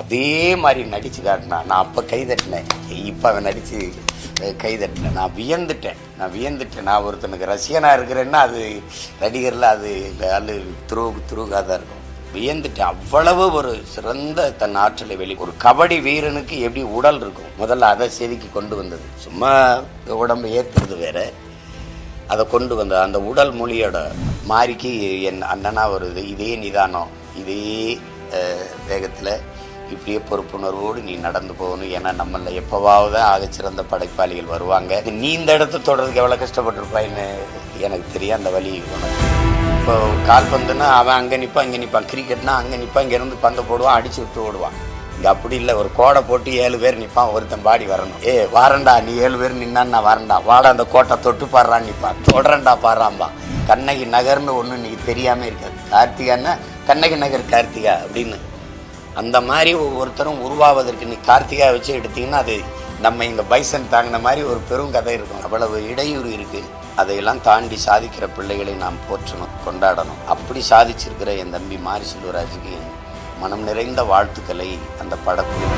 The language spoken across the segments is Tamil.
அதே மாதிரி நடிச்சு காட்டினான் நான் அப்போ கை தட்டினேன். இப்போ அவன் நடிச்சு கை தட்டினேன். நான் வியந்துட்டேன். நான் வியந்துட்டேன். நான் ஒருத்தனுக்கு ரசிகனாக இருக்கிறேன்னா அது நடிகரில் அது அது துரு துருகாக தான் இருக்கும். வியந்துட்டேன். அவ்வளவு ஒரு சிறந்த தன் ஆற்றலை வெளி ஒரு கபடி வீரனுக்கு எப்படி உடல் இருக்கும்? முதல்ல அதை செதுக்கி கொண்டு வந்தது. சும்மா உடம்பு ஏற்றுறது வேற. அதை கொண்டு வந்த அந்த உடல் மொழியோட மாறிக்கு என் அண்ணனா ஒரு இதே நிதானம் இதே வேகத்தில் இப்படியே பொறுப்புணர்வோடு நீ நடந்து போகணும். ஏன்னா நம்மள எப்போவாவது ஆகச்சிறந்த படைப்பாளிகள் வருவாங்க. நீ இந்த இடத்த தொடர்றதுக்கு எவ்வளோ கஷ்டப்பட்டிருப்பாயின்னு எனக்கு தெரியும் அந்த வழி இப்போ கால்பந்துன்னா அவன் அங்கே நிற்பான் இங்கே நிற்பான் கிரிக்கெட்னா அங்கே நிற்பான் இங்கேருந்து பந்தை போடுவான் அடிச்சு விட்டு ஓடுவான். இங்கே அப்படி இல்லை. ஒரு கோடை போட்டு ஏழு பேர் நிற்பான் ஒருத்தன் பாடி வரணும். ஏ வாரண்டா நீ ஏழு பேர் நின்னான்னு நான் வரேன்டா வாடா அந்த கோட்டை தொட்டு பாடுறான்னு நிற்பான் தொடரண்டா பாடுறான்பா. கண்ணகி நகர்னு ஒன்று இன்னைக்கு தெரியாமல் இருக்காது கார்த்திகான்னா கண்ணகி நகர் கார்த்திகா அப்படின்னு அந்த மாதிரி ஒவ்வொருத்தரும் உருவாவதற்கு நீ கார்த்திகா வச்சு எடுத்தீங்கன்னா அது நம்ம இந்த பைசன் தாங்கின மாதிரி ஒரு பெரும் கதை இருக்கும். அவ்வளவு இடையூறு இருக்கு. அதையெல்லாம் தாண்டி சாதிக்கிற பிள்ளைகளை நாம் போற்றணும் கொண்டாடணும். அப்படி சாதிச்சிருக்கிற என் தம்பி மாரி செல்வராஜுக்கு என் மனம் நிறைந்த வாழ்த்துக்களை அந்த படக்குழு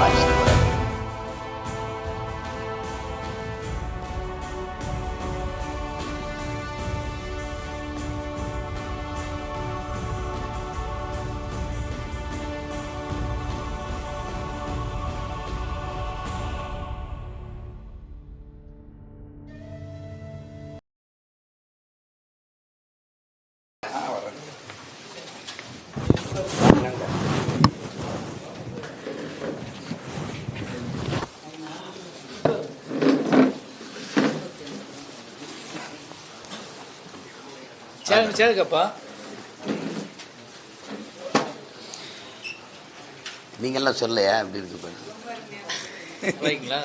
மாரி செல்வராஜ் சேருங்க சேருங்கப்பா நீங்கள்லாம் சொல்லையா அப்படி இருக்கு பாரு. ரைங்களா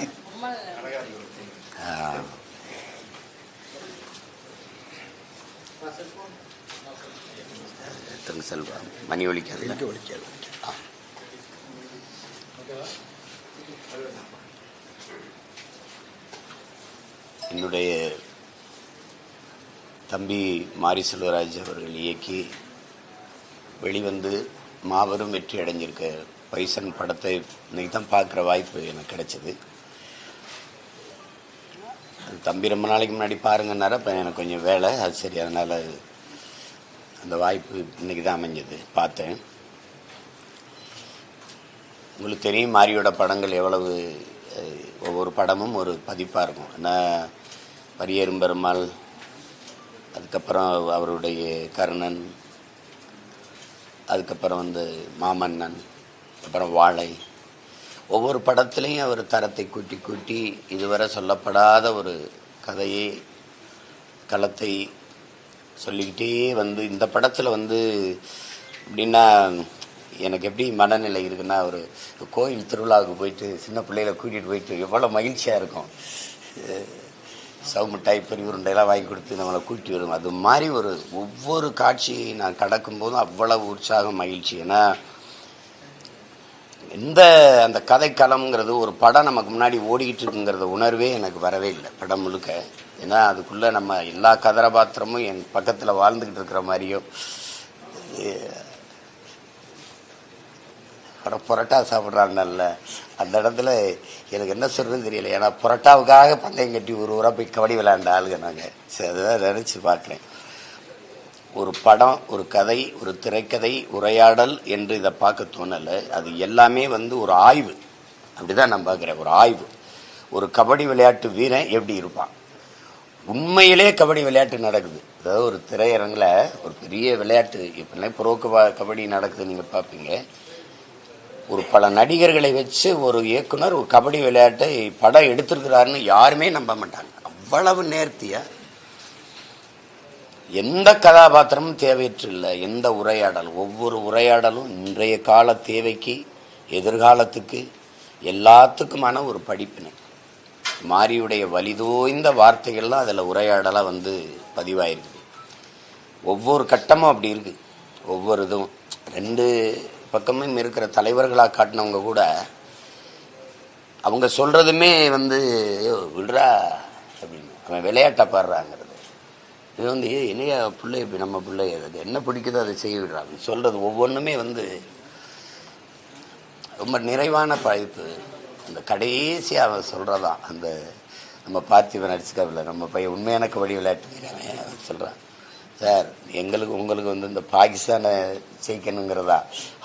ஆ. திரு செல்வா. மணி ஒலிக்காது. ஒலிக்காது என்னுடைய தம்பி மாரி செல்வராஜ் அவர்கள் இயக்கி வெளிவந்து மாபெரும் வெற்றி அடைஞ்சிருக்க பைசன் படத்தை இன்னைக்கு தான் பார்க்குற வாய்ப்பு எனக்கு கிடைச்சிது. தம்பி ரொம்ப நாளைக்கு முன்னாடி பாருங்கன்னார இப்போ எனக்கு கொஞ்சம் வேலை. அது சரி அதனால் அந்த வாய்ப்பு இன்னைக்கு தான் அமைஞ்சது. பார்த்தேன். உங்களுக்கு தெரியும் மாரியோட படங்கள் எவ்வளவு ஒவ்வொரு படமும் ஒரு பதிப்பாக இருக்கும். ஏன்னா பரியரும் பெருமாள் அதுக்கப்புறம் அவருடைய கர்ணன் அதுக்கப்புறம் வந்து மாமன்னன் அப்புறம் வாழை. ஒவ்வொரு படத்துலையும் அவர் தரத்தை கூட்டி கூட்டி இதுவரை சொல்லப்படாத ஒரு கதையை களத்தை சொல்லிக்கிட்டே வந்து இந்த படத்தில் வந்து எப்படின்னா எனக்கு எப்படி மனநிலை இருக்குன்னா ஒரு கோயில் திருவிழாவுக்கு போயிட்டு சின்ன பிள்ளைகளை கூட்டிகிட்டு போயிட்டு எவ்வளோ மகிழ்ச்சியாக இருக்கும். சவு மிட்டாய் பெரிய உருண்டையெல்லாம் வாங்கி கொடுத்து நம்மளை கூட்டி வரும் அது மாதிரி ஒரு ஒவ்வொரு காட்சியை நான் கடக்கும்போதும் அவ்வளவு உற்சாகம் மகிழ்ச்சி. ஏன்னா எந்த அந்த கதைக்களம்ங்கிறது ஒரு படம் நமக்கு முன்னாடி ஓடிக்கிட்டு இருக்குங்கிறத உணர்வே எனக்கு வரவே இல்லை படம் முழுக்க. ஏன்னா அதுக்குள்ளே நம்ம எல்லா கதாபாத்திரமும் என் பக்கத்தில் வாழ்ந்துக்கிட்டு இருக்கிற மாதிரியும் அப்புறம் புரோட்டா சாப்பிட்றாங்கல்ல அந்த இடத்துல எனக்கு என்ன சொல்கிறதுன்னு தெரியல. ஏன்னா புரோட்டாவுக்காக பந்தயம் கட்டி ஒரு ஊராக போய் கபடி விளையாண்ட ஆளுங்க நாங்கள் சரி அதுதான் நினச்சி பார்க்குறேன். ஒரு படம் ஒரு கதை ஒரு திரைக்கதை உரையாடல் என்று இதை பார்க்க தோணலை. அது எல்லாமே வந்து ஒரு ஆய்வு. அப்படிதான் நான் பார்க்குறேன். ஒரு ஆய்வு. ஒரு கபடி விளையாட்டு வீரன் எப்படி இருப்பான்? உண்மையிலே கபடி விளையாட்டு நடக்குது. அதாவது ஒரு திரையரங்கில் ஒரு பெரிய விளையாட்டு. இப்போலாம் புரோக்கு கபடி நடக்குது நீங்கள் பார்ப்பீங்க. ஒரு பல நடிகர்களை வச்சு ஒரு இயக்குனர் ஒரு கபடி விளையாட்டை படம் எடுத்திருக்கிறாருன்னு யாருமே நம்ப மாட்டாங்க. அவ்வளவு நேர்த்தியாக எந்த கதாபாத்திரமும் தேவையற்று இல்லை. எந்த உரையாடல்? ஒவ்வொரு உரையாடலும் இன்றைய கால தேவைக்கு எதிர்காலத்துக்கு எல்லாத்துக்குமான ஒரு படிப்பினை. மாரியுடைய வலிதோய்ந்த வார்த்தைகள்லாம் அதில் உரையாடலாக வந்து பதிவாயிருக்குது. ஒவ்வொரு கட்டமும் அப்படி இருக்குது ஒவ்வொரு இதுவும். ரெண்டு பக்கமும் இருக்கிற தலைவர்களாக காட்டினவங்க கூட அவங்க சொல்கிறதுமே வந்து "ஐயோ, விடுறா அப்படின்னு. அவன் விளையாட்டை பாடுறாங்கிறது. இது வந்து என்னையா பிள்ளை இப்படி நம்ம பிள்ளை? அதுக்கு என்ன பிடிக்குதோ அதை செய்ய விடுறாங்க சொல்கிறது ஒவ்வொன்றுமே வந்து ரொம்ப நிறைவான பழைப்பு அந்த கடைசியாக அவன் சொல்கிறதான் அந்த நம்ம பார்த்திபன் நடிச்சுக்கவில்லை நம்ம பையன் உண்மையான கபடி விளையாட்டு அவன் சொல்கிறான் சார் எங்களுக்கு உங்களுக்கு வந்து இந்த பாகிஸ்தானை ஜெயிக்கணுங்கிறதா?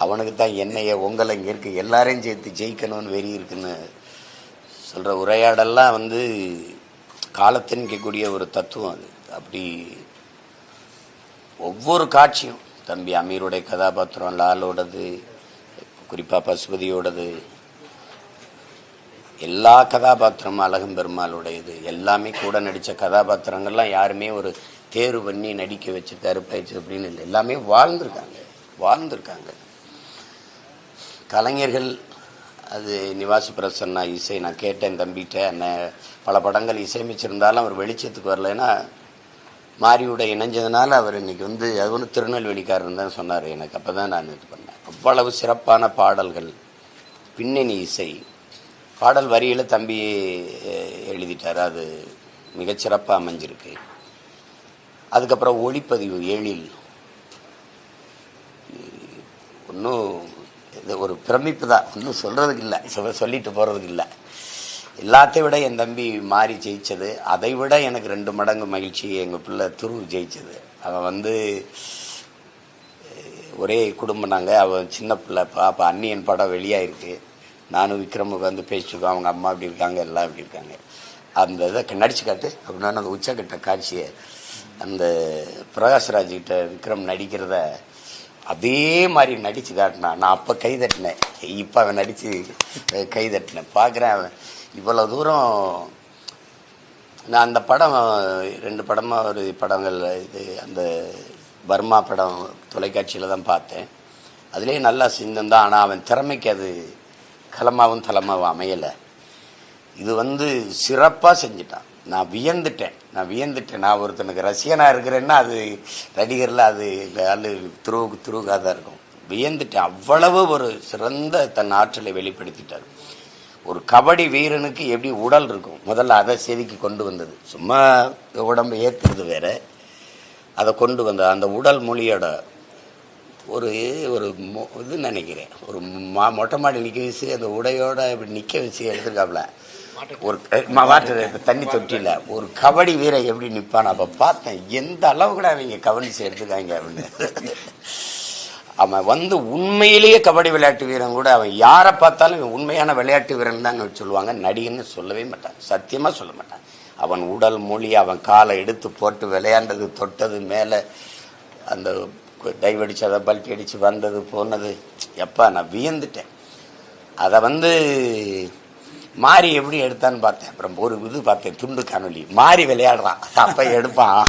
அவனுக்கு தான் என்னைய உங்களை இங்கே இருக்க எல்லாரையும் சேர்த்து ஜெயிக்கணும்னு வெறி இருக்குன்னு சொல்கிற உரையாடெல்லாம் வந்து காலத்திணிக்கக்கூடிய ஒரு தத்துவம் அது. அப்படி ஒவ்வொரு காட்சியும் தம்பி அமீருடைய கதாபாத்திரம் லாலோடது குறிப்பாக பசுபதியோடது எல்லா கதாபாத்திரமும் அழகம் பெருமாளுடையது எல்லாமே கூட நடித்த கதாபாத்திரங்கள்லாம் யாருமே ஒரு தேர்வு பண்ணி நடிக்க வச்சு பயிற்சி அப்படின்னு இல்லை. எல்லாமே வாழ்ந்திருக்காங்க. வாழ்ந்திருக்காங்க. கலைஞர்கள் அது நிவாசு பிரசன்னா இசை நான் கேட்டேன் தம்பிகிட்ட. என்ன பல படங்கள் இசையமைச்சிருந்தாலும் அவர் வெளிச்சத்துக்கு வரலைன்னா மாரியோட இணைஞ்சதுனால அவர் இன்னைக்கு வந்து அது ஒன்று திருநெல்வேலிக்காரன் தான் சொன்னார் எனக்கு. அப்போ தான் நான் இது பண்ணேன். அவ்வளவு சிறப்பான பாடல்கள். பின்னணி இசை. பாடல் வரியில் தம்பி எழுதிட்டார். அது மிகச்சிறப்பாக அமைஞ்சிருக்கு. அதுக்கப்புறம் ஒளிப்பதிவு எழில் ஒன்றும் இது ஒரு பிரமிப்பு தான். ஒன்றும் சொல்கிறதுக்கு இல்லை சொல்ல சொல்லிட்டு போகிறதுக்கு இல்லை எல்லாத்தையும் விட என் தம்பி மாறி ஜெயிச்சது. அதை விட எனக்கு ரெண்டு மடங்கு மகிழ்ச்சி எங்கள் பிள்ளை துரு ஜெயிச்சது. அவன் வந்து ஒரே குடும்பம் நாங்கள் அவன் சின்ன பிள்ளை. பாப்பா அன்னியன் படம் வெளியாகிருக்கு நானும் விக்ரமுக்கு வந்து பேசிட்டுருக்கோம் அவங்க அம்மா அப்படி இருக்காங்க எல்லாம் அப்படி இருக்காங்க. அந்த இதை நடிச்சு காட்டு. அப்படின்னா அந்த உச்சக்கட்ட காட்சியை அந்த பிரகாஷ்ராஜ் கிட்ட விக்ரம் நடிக்கிறத அதே மாதிரி நடிச்சு காட்டினான் நான் அப்போ கை தட்டினேன். இப்போ அவன் நடித்து கை தட்டினேன். பார்க்குறேன் அவன். இவ்வளோ தூரம் நான் அந்த படம் ரெண்டு படமாக ஒரு படங்கள் இது அந்த பர்மா படம் தொலைக்காட்சியில் தான் பார்த்தேன். அதுலேயே நல்லா சிந்தம் தான். ஆனால் அவன் திறமைக்கு அது களமாவும் தளமாவும் அமையலை. இது வந்து சிறப்பாக செஞ்சுட்டான். நான் வியந்துட்டேன். நான் வியந்துட்டேன். நான் ஒருத்தனுக்கு ரசிகனாக இருக்கிறேன்னா அது நடிகரில் அது அது துருவுக்கு துருவுக்காக தான் இருக்கும். வியந்துட்டேன். அவ்வளவு ஒரு சிறந்த தன் ஆற்றலை வெளிப்படுத்திட்டார். ஒரு கபடி வீரனுக்கு எப்படி உடல் இருக்கும்? முதல்ல அதை செதுக்கி கொண்டு வந்தது. சும்மா உடம்பு ஏற்றுறது வேற. அதை கொண்டு வந்த அந்த உடல் மொழியோட ஒரு ஒரு மொ- இது நினைக்கிறேன். ஒரு மா மொட்டை மாடி நிற்க வச்சு அந்த உடையோட இப்படி நிற்க வச்சு எடுத்துருக்காப்புல ஒரு ம- வாட்டர் தண்ணி தொட்டியில். ஒரு கபடி வீரன் எப்படி நிற்பான் அப்போ பார்த்தேன் எந்த அளவு கூட அவங்க கவனிச்சு எடுத்துக்காங்க அப்படின்னு. அவன் வந்து உண்மையிலேயே கபடி விளையாட்டு வீரன் கூட அவன் யாரை பார்த்தாலும் இவன் உண்மையான விளையாட்டு வீரன் தான் சொல்லுவாங்க. நடிகன்னு சொல்லவே மாட்டான். சத்தியமாக சொல்ல மாட்டான். அவன் உடல் மொழி அவன் காலை எடுத்து போட்டு விளையாண்டது தொட்டது மேலே அந்த டைவ் அதை பல்ட்டி அடித்து வந்தது போனது. எப்பா நான் வியந்துட்டேன். அதை வந்து மாறி எப்படி எடுத்தான்னு பார்த்தேன். அப்புறம் ஒரு இது பார்த்தேன் துண்டு காணொலி மாறி விளையாடுறான். அப்போ எடுப்பான்.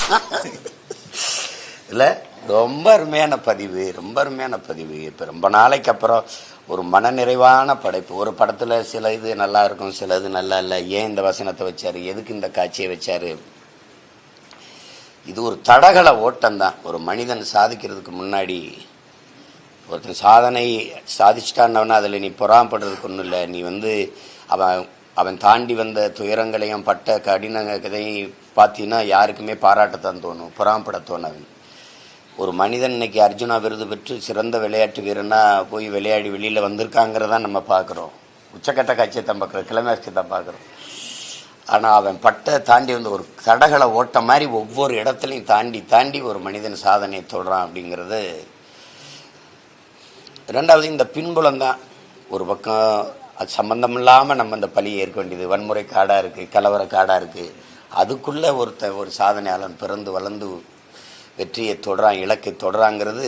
இல்லை ரொம்ப அருமையான பதிவு ரொம்ப அருமையான பதிவு. இப்போ ரொம்ப நாளைக்கு அப்புறம் ஒரு மனநிறைவான படைப்பு. ஒரு படத்தில் சில இது நல்லா இருக்கும் சில இது நல்லா இல்லை. ஏன் இந்த வசனத்தை வச்சாரு? எதுக்கு இந்த காட்சியை வச்சாரு? இது ஒரு தடகள ஓட்டம்தான் ஒரு மனிதன் சாதிக்கிறதுக்கு முன்னாடி ஒருத்தன் சாதனை சாதிச்சிட்டான்னவனா அதில் நீ பொறாமப்படுறதுக்கு ஒன்றும் இல்லை. நீ வந்து அவன் அவன் தாண்டி வந்த துயரங்களையும் பட்ட கடினங்களையும் பார்த்தீங்கன்னா யாருக்குமே பாராட்டத்தான் தோணும் புறாம்பட தோணாது. ஒரு மனிதன் இன்னைக்கு அர்ஜுனா விருது பெற்று சிறந்த விளையாட்டு வீரனா போய் விளையாடி வெளியில் வந்திருக்காங்கிறதான் நம்ம பார்க்குறோம் உச்சக்கட்ட காட்சியை தான் பார்க்குறோம் கிளமேஷ்டி தான் பார்க்குறோம் ஆனால் அவன் பட்ட தாண்டி வந்து ஒரு தடகள ஓட்ட மாதிரி ஒவ்வொரு இடத்துலையும் தாண்டி தாண்டி ஒரு மனிதன் சாதனையை தொடறான் அப்படிங்கிறது. ரெண்டாவது இந்த பின்புலம் தான். ஒரு பக்கம் அது சம்மந்தமில்லாமல் நம்ம இந்த பழியை ஏற்க வேண்டியது. வன்முறை காடாக இருக்குது கலவர காடாக இருக்குது அதுக்குள்ளே ஒருத்தன் ஒரு சாதனையாளன் பிறந்து வளர்ந்து வெற்றியை தொடரான் இலக்கை தொடராங்கிறது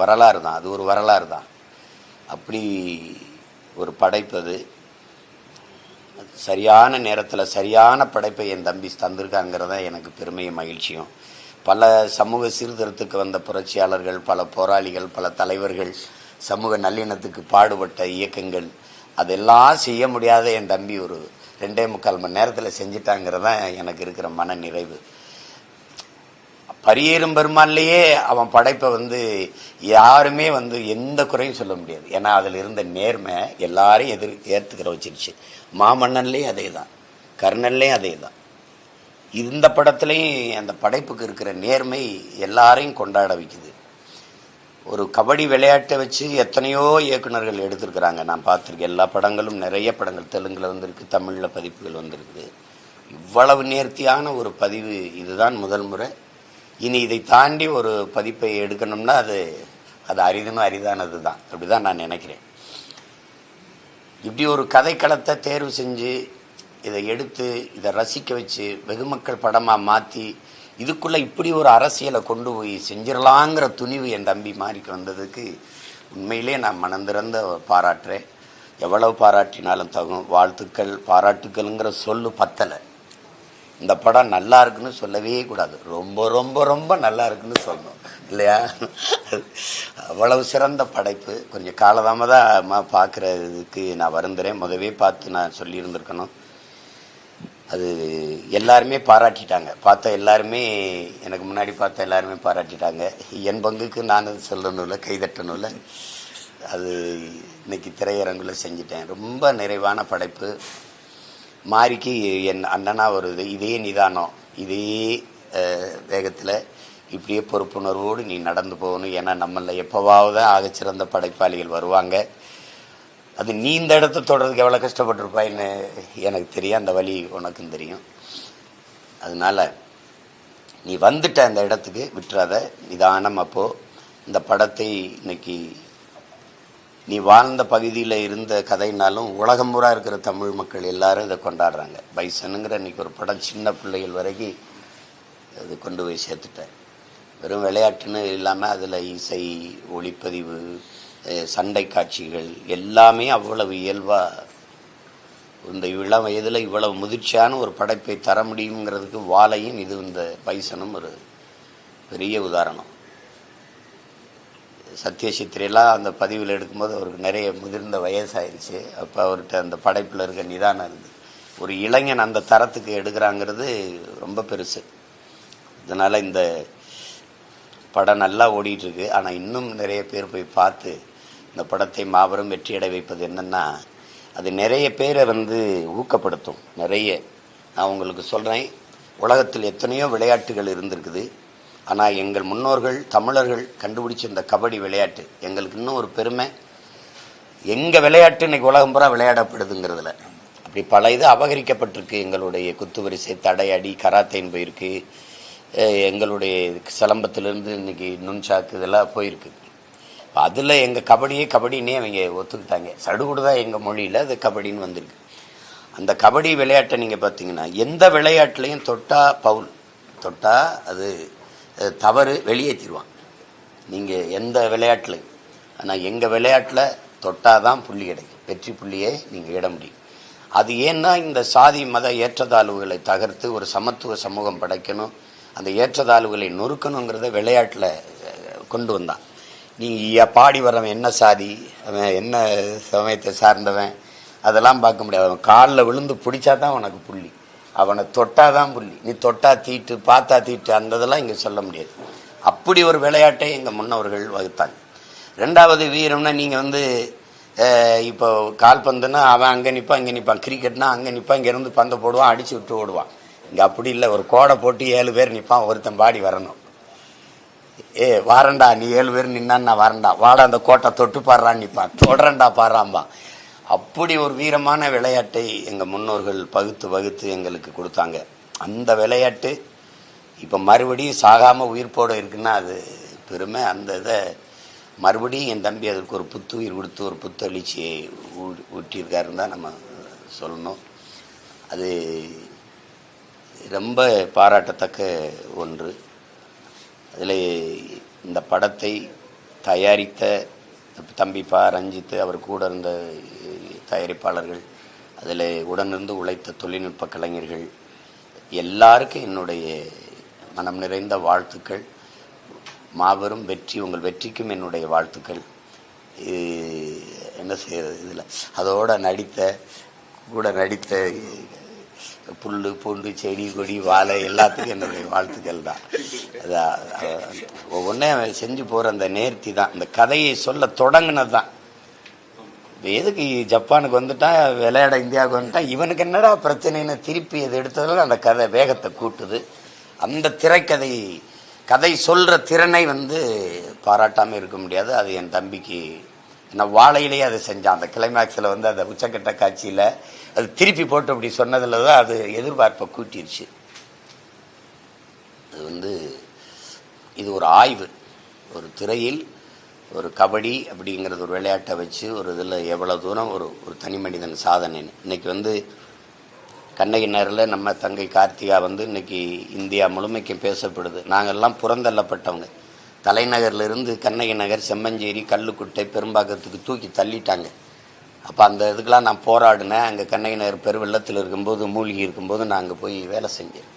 வரலாறு தான். அது ஒரு வரலாறு தான். அப்படி ஒரு படைப்பு அது சரியான நேரத்தில் சரியான படைப்பை என் தம்பி தந்திருக்காங்கிறத எனக்கு பெருமையும் மகிழ்ச்சியும். பல சமூக சீர்திருத்தத்துக்கு வந்த புரட்சியாளர்கள் பல போராளிகள் பல தலைவர்கள் சமூக நல்லிணத்துக்கு பாடுபட்ட இயக்கங்கள் அதெல்லாம் செய்ய முடியாத என் தம்பி ஒரு ரெண்டே முக்கால் மணி நேரத்தில் செஞ்சிட்டாங்கிறது தான் எனக்கு இருக்கிற மன நிறைவு. பரியேறும் பெருமான்லேயே அவன் படைப்பை வந்து யாருமே வந்து எந்த குறையும் சொல்ல முடியாது. ஏன்னா அதில் இருந்த நேர்மை எல்லாரையும் எதிர் ஏற்றுக்கிற வச்சிருச்சு. மாமன்னன்லேயும் அதே தான் கர்ணன்லேயும் அதே தான் இந்த படத்துலையும் அந்த படைப்புக்கு இருக்கிற நேர்மை எல்லாரையும் கொண்டாட வைக்குது. ஒரு கபடி விளையாட்டை வச்சு எத்தனையோ இயக்குனர்கள் எடுத்திருக்கிறாங்க. நான் பார்த்துருக்கேன். எல்லா படங்களும் நிறைய படங்கள். தெலுங்கில் வந்திருக்கு தமிழில் பதிப்புகள் வந்திருக்குது. இவ்வளவு நேர்த்தியான ஒரு பதிவு இதுதான் முதல் முறை. இனி இதை தாண்டி ஒரு பதிப்பை எடுக்கணும்னா அது அது அரிதுன்னு அரிதானது தான். அப்படிதான் நான் நினைக்கிறேன். இப்படி ஒரு கதைக்களத்தை தேர்வு செஞ்சு இதை எடுத்து இதை ரசிக்க வச்சு வெகுமக்கள் படமாக மாற்றி இதுக்குள்ளே இப்படி ஒரு அரசியலை கொண்டு போய் செஞ்சிடலாங்கிற துணிவு என் தம்பி மாறிக்கு வந்ததுக்கு உண்மையிலே நான் மனந்திறந்த பாராட்டுறேன். எவ்வளவு பாராட்டினாலும் தகும் வாழ்த்துக்கள் பாராட்டுக்கள்ங்கிற சொல்லு பத்தலை. இந்த படம் நல்லா இருக்குன்னு சொல்லவே கூடாது. ரொம்ப ரொம்ப ரொம்ப நல்லா இருக்குன்னு சொல்லணும். இல்லையா? அவ்வளவு சிறந்த படைப்பு. கொஞ்சம் காலதாமதமாக பார்க்குறதுக்கு நான் வருந்துறேன். முதவே பார்த்து நான் சொல்லியிருந்திருக்கணும். அது எல்லாருமே பாராட்டிட்டாங்க. பார்த்த எல்லாருமே எனக்கு முன்னாடி பார்த்த எல்லாருமே பாராட்டிட்டாங்க. என் பங்குக்கு நான் சொல்லணும்ல கைதட்டணும்ல. அது இன்னைக்கு திரையரங்குல செஞ்சிட்டேன். ரொம்ப நிறைவான படைப்பு. மாறிக்கு என் அண்ணனா வருது. இதே நிதானம் இதே வேகத்தில் இப்படியே பொறுப்புணர்வோடு நீ நடந்து போகணும். ஏன்னா நம்மள எப்போவாவது ஆகச்சிறந்த படைப்பாளிகள் வருவாங்க. அது நீ இந்த இடத்த தொடர்றதுக்கு எவ்வளோ கஷ்டப்பட்டிருப்பாயின்னு எனக்கு தெரியும். அந்த வழி உனக்கும் தெரியும். அதனால நீ வந்துட்ட அந்த இடத்துக்கு விட்டுறாத. நிதானம் அப்போது இந்த படத்தை இன்னைக்கு நீ வாழ்ந்த பகுதியில் இருந்த கதைனாலும் உலகம் பூரா இருக்கிற தமிழ் மக்கள் எல்லாரும் இதை கொண்டாடுறாங்க. பைசனுங்கிற இன்னைக்கு ஒரு படம் சின்ன பிள்ளைகள் வரைக்கும் அது கொண்டு போய் சேர்த்துட்டேன் வெறும் விளையாட்டுன்னு இல்லாமல் அதில் இசை ஒளிப்பதிவு சண்டை காட்சிகள் எல்லாமே அவ்வளவு இயல்பாக இந்த இளம் வயதில் இவ்வளவு முதிர்ச்சியான ஒரு படைப்பை தர முடியுங்கிறதுக்கு வாழையும் இது இந்த பைசனும் ஒரு பெரிய உதாரணம். சத்யசித்திரெல்லாம் அந்த பதிவில் எடுக்கும்போது அவருக்கு நிறைய முதிர்ந்த வயசாயிருச்சு. அப்போ அவர்கிட்ட அந்த படைப்பில் இருக்க நிதானம் இருந்து ஒரு இளைஞன் அந்த தரத்துக்கு எடுக்கிறாங்கிறது ரொம்ப பெருசு. அதனால் இந்த படம் நல்லா ஓடிட்டுருக்கு ஆனால் இன்னும் நிறைய பேர் போய் பார்த்து இந்த படத்தை மாபெரும் வெற்றியடை வைப்பது என்னென்னா அது நிறைய பேரை வந்து ஊக்கப்படுத்தும். நிறைய. நான் உங்களுக்கு சொல்கிறேன் உலகத்தில் எத்தனையோ விளையாட்டுகள் இருந்திருக்குது. ஆனால் எங்கள் முன்னோர்கள் தமிழர்கள் கண்டுபிடிச்ச இந்த கபடி விளையாட்டு எங்களுக்கு இன்னும் ஒரு பெருமை. எங்கள் விளையாட்டு இன்னைக்கு உலகம் பூரா விளையாடப்படுதுங்கிறதுல. அப்படி பல இது அபகரிக்கப்பட்டிருக்கு. எங்களுடைய குத்துவரிசை தடையடி கராத்தேன் போயிருக்கு. எங்களுடைய சிலம்பத்திலேருந்து இன்னைக்கு நுண்சாக்கு இதெல்லாம் போயிருக்கு. அதில் எங்கள் கபடியே கபடின்னே அவங்க ஒத்துக்கிட்டாங்க. சடுகுடு தான் எங்கள் மொழியில் அது கபடின்னு வந்திருக்கு. அந்த கபடி விளையாட்டை நீங்கள் பார்த்தீங்கன்னா எந்த விளையாட்டுலையும் தொட்டா பவுல். தொட்டா அது தவறு வெளியேற்றிடுவான் நீங்கள் எந்த விளையாட்டுலையும் ஆனால் எங்கள் விளையாட்டில் தொட்டால் தான் புள்ளி கிடைக்கும். வெற்றி புள்ளியே நீங்கள் இட முடியும். அது ஏன்னா இந்த சாதி மத ஏற்றத்தாழ்வுகளை தகர்த்து ஒரு சமத்துவ சமூகம் படைக்கணும். அந்த ஏற்றத்தாழ்வுகளை நொறுக்கணுங்கிறத விளையாட்டில் கொண்டு வந்தான். நீங்கள் பாடி வர்றவன் என்ன சாதி? அவன் என்ன சமயத்தை சார்ந்தவன்? அதெல்லாம் பார்க்க முடியாது. அவன் காலில் விழுந்து பிடிச்சா தான் உனக்கு புள்ளி. அவனை தொட்டாதான் புள்ளி. நீ தொட்டா தீட்டு பார்த்தா தீட்டு அந்த இதெல்லாம் இங்கே சொல்ல முடியாது. அப்படி ஒரு விளையாட்டை எங்கள் முன்னவர்கள் வகுத்தாங்க. ரெண்டாவது வீரம்னா நீங்கள் வந்து இப்போ கால்பந்துன்னா அவன் அங்கே நிற்பான் இங்கே நிற்பான் கிரிக்கெட்னா அங்கே நிற்பான் இங்கேருந்து பந்தை போடுவான் அடிச்சு விட்டு ஓடுவான். இங்கே அப்படி இல்லை. ஒரு கோடை போட்டு ஏழு பேர் நிற்பான் ஒருத்தன் பாடி வரணும். ஏ வாரண்டா நீ ஏழு பேர் நின்னான்னு நான் வரண்டா. வாடா அந்த கோட்டை தொட்டு பாடுறான்னு நிற்பான் தொடரண்டா பாடுறாம்பா. அப்படி ஒரு வீரமான விளையாட்டை எங்கள் முன்னோர்கள் பகுத்து வகுத்து எங்களுக்கு கொடுத்தாங்க. அந்த விளையாட்டு இப்போ மறுபடியும் சாகாமல் உயிர்ப்போடு இருக்குன்னா அது பெருமை. அந்த இதை மறுபடியும் என் தம்பி அதுக்கு ஒரு புத்துயிர் கொடுத்து ஒரு புத்தெளிச்சியை ஊ- ஊட்டியிருக்காருன்னு தான் நம்ம சொல்லணும். அது ரொம்ப பாராட்டத்தக்க ஒன்று. அதில் இந்த படத்தை தயாரித்த தம்பி பா அவர் கூட இருந்த தயாரிப்பாளர்கள் அதில் உடனிருந்து உழைத்த தொழில்நுட்ப கலைஞர்கள் எல்லாருக்கும் என்னுடைய மனம் நிறைந்த வாழ்த்துக்கள். மாபெரும் வெற்றி உங்கள் வெற்றிக்கும் என்னுடைய வாழ்த்துக்கள். என்ன செய்யறது இதில்? அதோட நடித்த கூட நடித்த புல் பூண்டு செடி கொடி வாழை எல்லாத்துக்கும் என்னுடைய வாழ்த்துக்கள் தான். ஒவ்வொன்றே அவன் செஞ்சு போகிற அந்த நேர்த்தி தான். இந்த கதையை சொல்ல தொடங்கினது தான். எதுக்கு ஜப்பானுக்கு வந்துட்டா விளையாட இந்தியாவுக்கு வந்துட்டா இவனுக்கு என்னடா பிரச்சனைன்னு திருப்பி அது எடுத்ததில் அந்த கதை வேகத்தை கூட்டுது. அந்த திரைக்கதை கதை சொல்ற திறனை வந்து பாராட்டாமல் இருக்க முடியாது. அது என் தம்பிக்கு நான் வாழையிலேயே அதை செஞ்சான். அந்த கிளைமேக்ஸில் வந்து அந்த உச்சக்கட்ட காட்சியில் அது திருப்பி போட்டு அப்படி சொன்னதில் தான் அது எதிர்பார்ப்பை கூட்டிருச்சு. அது வந்து இது ஒரு ஆய்வு ஒரு திரையில் ஒரு கபடி அப்படிங்கிறது ஒரு விளையாட்டை வச்சு ஒரு இதில் எவ்வளோ தூரம் ஒரு ஒரு தனி மனிதன் சாதனைன்னு இன்னைக்கு வந்து கண்ணகி நகரில் நம்ம தங்கை கார்த்திகா வந்து இன்னைக்கு இந்தியா முழுமைக்கும் பேசப்படுது. நாங்கள்லாம் புறந்தள்ளப்பட்டவங்க. தலைநகர்லேருந்து கண்ணகி நகர் செம்மஞ்சேரி கல்லுக்குட்டை பெரும்பாக்கத்துக்கு தூக்கி தள்ளிட்டாங்க. அப்போ அந்த இதுக்கெலாம் நான் போராடினேன். அங்கே கண்ணகி நகர் பெருவெள்ளத்தில் இருக்கும்போது மூழ்கி இருக்கும்போது நான் அங்கே போய் வேலை செஞ்சேன்.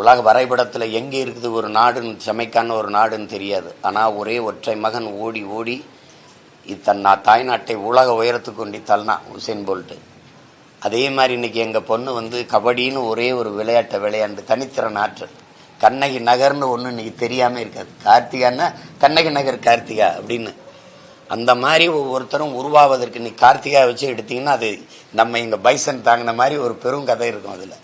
உலக வரைபடத்தில் எங்கே இருக்குது ஒரு நாடுன்னு சமைக்கான ஒரு நாடுன்னு தெரியாது. ஆனால் ஒரே ஒற்றை மகன் ஓடி ஓடி இது தன் தாய்நாட்டை உலக உயரத்துக்கு கொண்டு தள்ளினான் உசேன் போல்ட்டு. அதே மாதிரி இன்னைக்கு எங்கள் பொண்ணு வந்து கபடின்னு ஒரே ஒரு விளையாட்டை விளையாண்டு தனித்திறன் ஆற்றல். கண்ணகி நகர்னு ஒன்று இன்னைக்கு தெரியாமல் இருக்காது. கார்த்திகான்னா கண்ணகி நகர் கார்த்திகா அப்படின்னு. அந்த மாதிரி ஒவ்வொருத்தரும் உருவாவதற்கு இன்னைக்கு கார்த்திகா வச்சு எடுத்தீங்கன்னா அது நம்ம இங்கே பைசன் தாங்கின மாதிரி ஒரு பெரும் கதை இருக்கும் அதில்.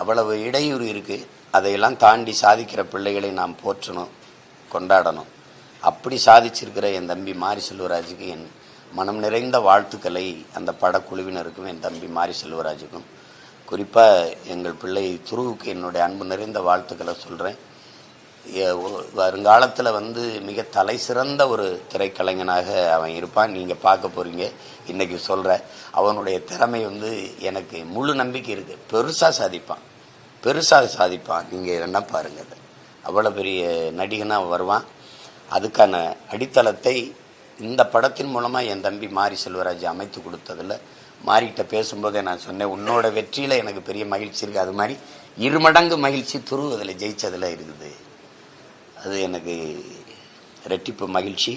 அவ்வளவு இடையூறு இருக்குது அதையெல்லாம் தாண்டி சாதிக்கிற பிள்ளைகளை நாம் போற்றணும் கொண்டாடணும். அப்படி சாதிச்சிருக்கிற என் தம்பி மாரி செல்வராஜுக்கு என் மனம் நிறைந்த வாழ்த்துக்களை அந்த படக்குழுவினருக்கும் என் தம்பி மாரி செல்வராஜுக்கும். குறிப்பாக எங்கள் பிள்ளை துருவுக்கு என்னுடைய அன்பு நிறைந்த வாழ்த்துக்களை சொல்கிறேன் வருங்காலத்தில் வந்து மிக தலை சிறந்த ஒரு திரைக்கலைஞனாக அவன் இருப்பான். நீங்கள் பார்க்க போகிறீங்க இன்றைக்கி சொல்கிற அவனுடைய திறமை வந்து எனக்கு முழு நம்பிக்கை இருக்குது பெருசாக சாதிப்பான். பெருசாக சாதிப்பான். நீங்கள் என்ன பாருங்க அதை. அவ்வளோ பெரிய நடிகனாக வருவான். அதுக்கான அடித்தளத்தை இந்த படத்தின் மூலமாக என் தம்பி மாரி செல்வராஜ் அமைத்து கொடுத்ததில் மாரிக்கிட்ட பேசும்போதே நான் சொன்னேன் உன்னோட வெற்றியில் எனக்கு பெரிய மகிழ்ச்சி இருக்குது அது மாதிரி இருமடங்கு மகிழ்ச்சி துரு அதில் ஜெயித்ததில் இருக்குது. அது எனக்கு ரெட்டிப்பு மகிழ்ச்சி.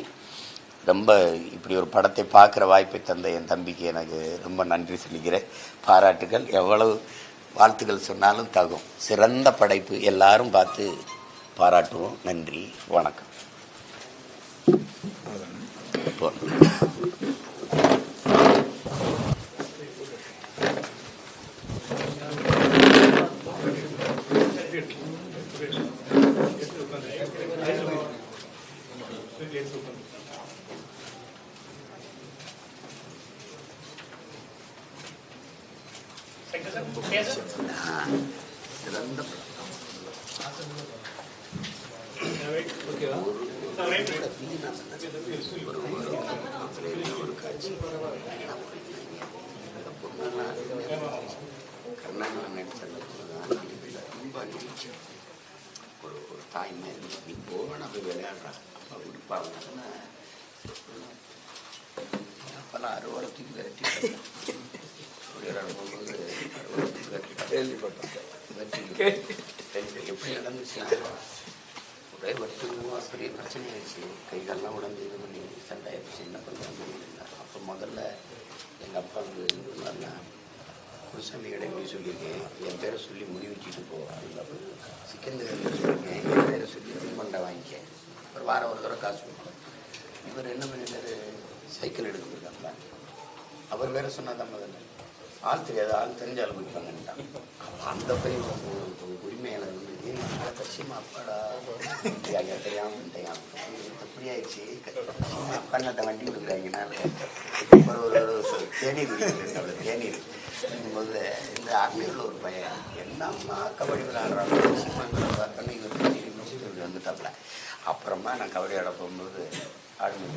ரொம்ப இப்படி ஒரு படத்தை பார்க்குற வாய்ப்பை தந்த என் தம்பிக்கு எனக்கு ரொம்ப நன்றி சொல்லிக்கிறேன். பாராட்டுகள். எவ்வளவு வாழ்த்துக்கள் சொன்னாலும் தகும். சிறந்த படைப்பு எல்லாரும் பார்த்து பாராட்டுவோம். நன்றி. வணக்கம். சிறந்த ஒரு காட்சி அந்த பொண்ணெல்லாம் ரொம்ப அனுபவிச்சு ஒரு ஒரு தாய் மாதிரி நீ போன போய் விளையாடுறா அப்பா கொடுப்பாங்க அப்பெல்லாம் அறுவடை தூக்கி விரட்டி போகும்போது தூக்கி விரட்டி விரட்டி எப்படி நடந்துச்சுன்னா ஒரே வட்டுக்கும் பெரிய பிரச்சனை ஆயிடுச்சு கை கால்லாம் உடஞ்சி இது பண்ணி சண்டை ஆயிடுச்சு என்ன பண்ணுறாங்க அப்போ முதல்ல எங்கள் அப்பா வந்து நல்லா குருசாமி இடைவெளி சொல்லியிருக்கேன் என் பேரை சொல்லி முடிவு வச்சுட்டு போ சிக்கன் சொல்லியிருக்கேன் என் பேரை சொல்லி தின்பண்டை வாங்கிக்க ஒரு வாரம் ஒரு தடவை காசு கொடுப்போம் இவர் என்ன பண்ணிட்டாரு சைக்கிள் எடுக்க போயிருக்காங்களா அவர் வேற சொன்னாதான் முதல்ல ஆள் தெரியாது ஆள் தெரிஞ்சாலும் ஆள் அந்த பையன் உரிமையில வந்து ஏய், நான் அப்பாடா ஐயா தெரியாம பண்ணிட்டேன் ஆயிடுச்சு கட்சிமா வண்டி கொடுக்குறாங்கன்னா ஒரு ஒரு தேநீர் அவ்வளோ தேநீர். போது இந்த ஆர்மியில் ஒரு பையன் என்னம்மா கபடி விளையாடுறாங்க பார்த்தோன்னே இவர் வந்துட்டாப்புல அப்புறமா நான் கபடி ஆட போகும்போது ஆர்மி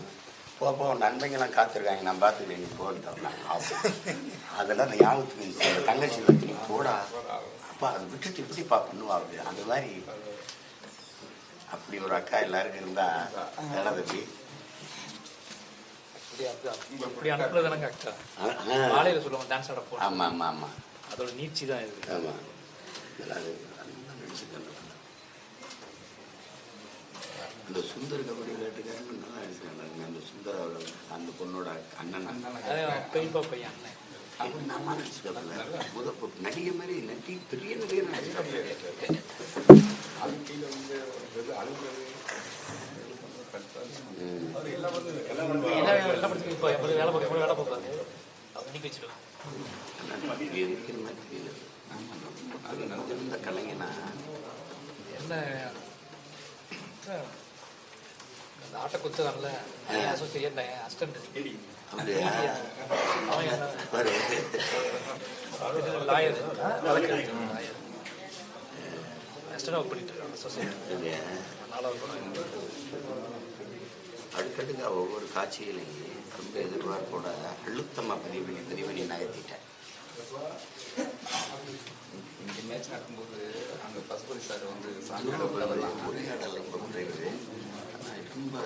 போ போ நண்பங்கெல்லாம் காத்திருக்காங்க. நான் பார்த்துக்கிறேன் நீ போட்டோம் அதெல்லாம் அந்த ஞாபகத்துக்கு தங்கச்சி வந்து நீ போடா. அப்பா அதை விட்டுட்டு இப்படிப்பா பண்ணுவா அப்படி அந்த மாதிரி. அப்படி ஒரு அக்கா எல்லாருக்கும் இருந்தா நல்லது இப்படி அனுப்புறது தானங்க அக்கா. காலையில சொல்லுவாங்க டான்ஸ் ஆட போறோம். ஆமா ஆமா ஆமா. அதோட நீட்சி தான் இது. ஆமா. நல்லா இருக்கு. நல்லா நடிச்சிருக்காங்க. அந்த சுந்தர் கபடி விளையாட்டுக்காரங்க நல்லா நடிச்சிருக்காங்க அந்த சுந்தர் அவர்கள் அந்த பொண்ணோட அண்ணன். அண்ணன். என்னம்மா நடிச்சிருக்காப்புல? முத நடிகை மாதிரி நடி பெரிய நடிகை இருக்கிற மாதிரி அது நடந்திருந்த கலைஞனா. குத்துறான்ல associate assistant lawyer. Assistant work பண்ணிட்டு அடுக்கடுக்கா ஒவ்வொரு காட்சிகளையும் ரொம்ப எதிர்பார்ப்போட அழுத்தமாக பதிவு பண்ணி பதிவு பண்ணி நகர்த்திட்டேன் இந்த மேட்ச் நடக்கும்போது அங்கே பசுபதி சார் வந்து அதோட சாமியோட ஒரு உரையாடல் ரொம்ப குறைவு ரொம்ப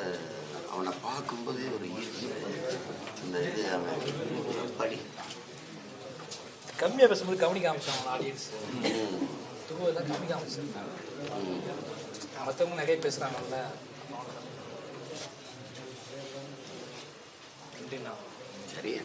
அவனை பார்க்கும்போதே ஒரு ஈர்ப்பு அந்த இது அவன் படி. கம்மியாக பேசும்போது கவனி காமிச்சான் ஆடியன்ஸ் துருவெல்லாம் கம்மி காமிச்சிருக்காங்க ம். மற்றவங்க நிறைய பேசுகிறாங்கல்ல எப்படின்னா சரியா